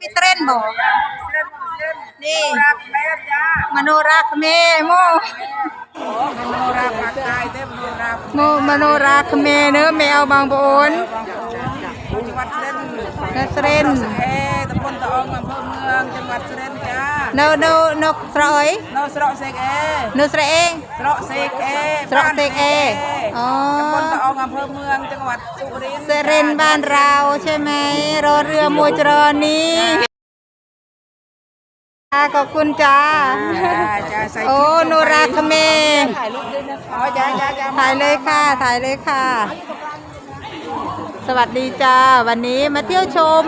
พี่เทรนบอกนี่รักแม่จ้ามโนราคเมโมมโนราภาคใต้เด้อมโนราโมมโนราคเมเนื้อแมวบางปน จังหวัดสุรินทร์นัสเรนเอตำบลตะอองอำเภอเมืองจังหวัดสุรินทร์จ้าเนอเนอนสระเอยโนสระเซกเอเนสระเองสระเซกเอสระเซกเออ๋อตำบลตะอองอำเภอเมืองจังหวัดสุรินทร์เซเรนบ้านเราใช่ไหมรอเรือมัวจรอนี้ขอบคุณจ้าโอ้โนราคเมถ่ายรูปด้วยนะอ๋อจ้าจ้าถ่ายเลยค่ะ ถ่ายเลยค่ะ สวัสดีจ้า วันนี้มาเที่ยวชม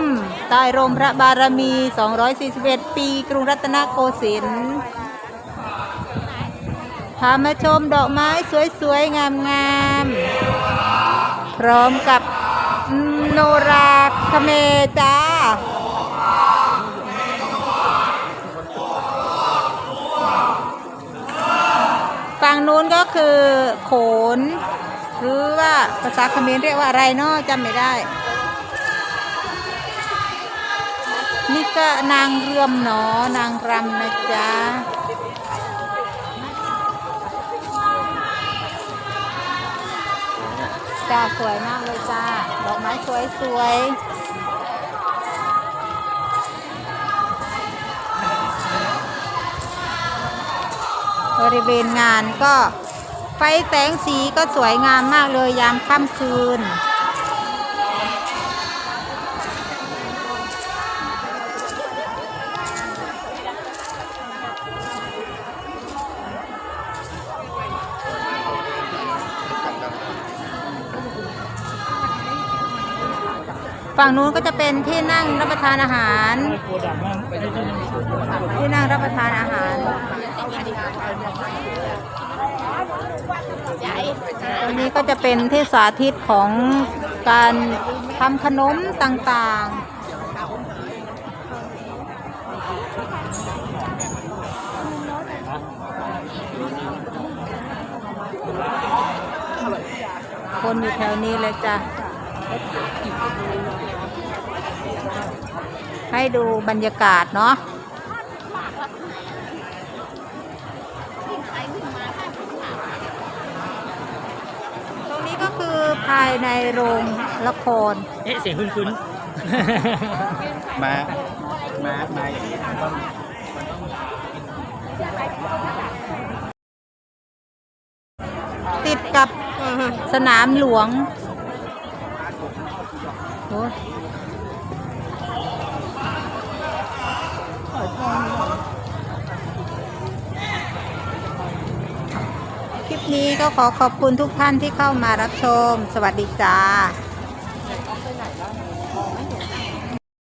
ใต้ร่มพระบารมี 241 ปี กรุงรัตนโกสินทร์พามาชมดอกไม้สวยๆ งามๆ พร้อมกับโนราคเมจ้าฝั่งนู้นก็คือโขน หรือว่าภาษาเขมรเรียกว่าอะไรเนาะจำไม่ได้ นี่ก็นางเรื่อมเนาะนางรำนะจ๊ะจ้าสวยมากเลยจ้าดอกไม้สวยสวยบริเวณงานก็ ไฟแสงสีก็สวยงามมากเลยยามค่ำคืน ฝั่งนู้นก็จะเป็นที่นั่งรับประทานอาหาร ที่นั่งรับประทานอาหาร ตรงนี้ก็จะเป็นที่สาธิตของการทำขนมต่างๆคนอยู่แถวนี้เลยจ้ะ ให้ดูบรรยากาศเนาะ ตรง นี้ก็คือภายในโรงละคร เอ๊ะเสียงคุ้นมา มา มาอย่างนี้ต้องติดกับสนามหลวงโอ้ยคลิป นี้ก็ขอขอบคุณทุกท่านที่เข้ามารับชม สวัสดีจ้า